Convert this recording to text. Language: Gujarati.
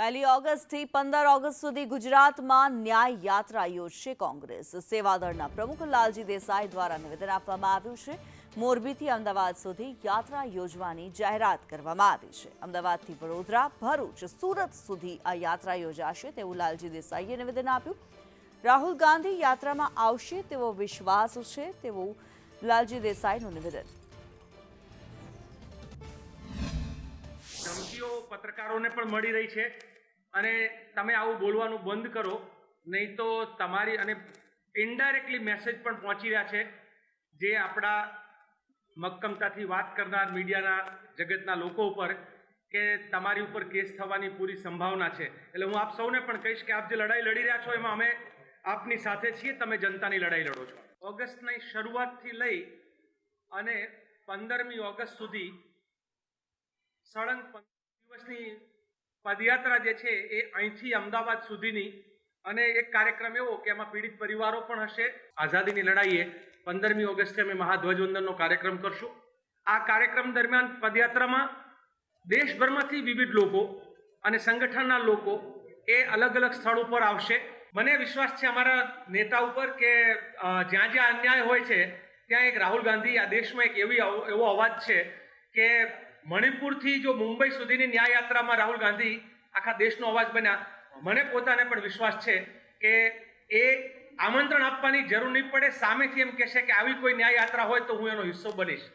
પહેલી ઓગસ્ટથી પંદર ઓગસ્ટ સુધી ગુજરાતમાં ન્યાય યાત્રા યોજશે કોંગ્રેસ. સેવાદળના પ્રમુખ લાલજી દેસાઈ દ્વારા નિવેદન આપવામાં આવ્યું છે. મોરબીથી અમદાવાદ સુધી યાત્રા યોજવાની જાહેરાત કરવામાં આવી છે. અમદાવાદથી વડોદરા, ભરૂચ, સુરત સુધી આ યાત્રા યોજાશે તેવું લાલજી દેસાઈએ નિવેદન આપ્યું. રાહુલ ગાંધી યાત્રામાં આવશે તેવો વિશ્વાસ છે તેવું લાલજી દેસાઈનું નિવેદન. પત્રકારોને પણ મળી રહી છે. અને તમે આવું બોલવાનું બંધ કરો, નહીં તો તમારી અને ઇનડાયરેક્ટલી મેસેજ પણ પહોંચી રહ્યા છે, જે આપણા મક્કમતાથી વાત કરનાર મીડિયાના જગતના લોકો ઉપર કે તમારી ઉપર કેસ થવાની પૂરી સંભાવના છે. એટલે હું આપ સૌને પણ કહીશ કે આપ જે લડાઈ લડી રહ્યા છો, એમાં અમે આપની સાથે છીએ, તમે જનતાની લડાઈ લડો છો. ઓગસ્ટની શરૂઆતથી લઈ અને પંદરમી ઓગસ્ટ સુધી સળંગ દિવસની પદયાત્રા જે છે એ અહીંથી અમદાવાદ સુધીની અને એક કાર્યક્રમ એવો કે એમાં પીડિત પરિવારો પણ હશે. આઝાદીની લડાઈએ પંદરમી ઓગસ્ટે અમે મહાધ્વજવંદનનો કાર્યક્રમ કરશું. આ કાર્યક્રમ દરમિયાન પદયાત્રામાં દેશભરમાંથી વિવિધ લોકો અને સંગઠનના લોકો એ અલગ અલગ સ્થળ ઉપર આવશે. મને વિશ્વાસ છે અમારા નેતા ઉપર કે જ્યાં જ્યાં અન્યાય હોય છે, ત્યાં એક રાહુલ ગાંધી આ દેશમાં એક એવી એવો અવાજ છે કે મણિપુરથી જો મુંબઈ સુધીની ન્યાય યાત્રામાં રાહુલ ગાંધી આખા દેશનો અવાજ બન્યા, મને પોતાને પણ વિશ્વાસ છે કે એ આમંત્રણ આપવાની જરૂર નહીં પડે, સામેથી એમ કહેશે કે આવી કોઈ ન્યાય યાત્રા હોય તો હું એનો હિસ્સો બનીશ.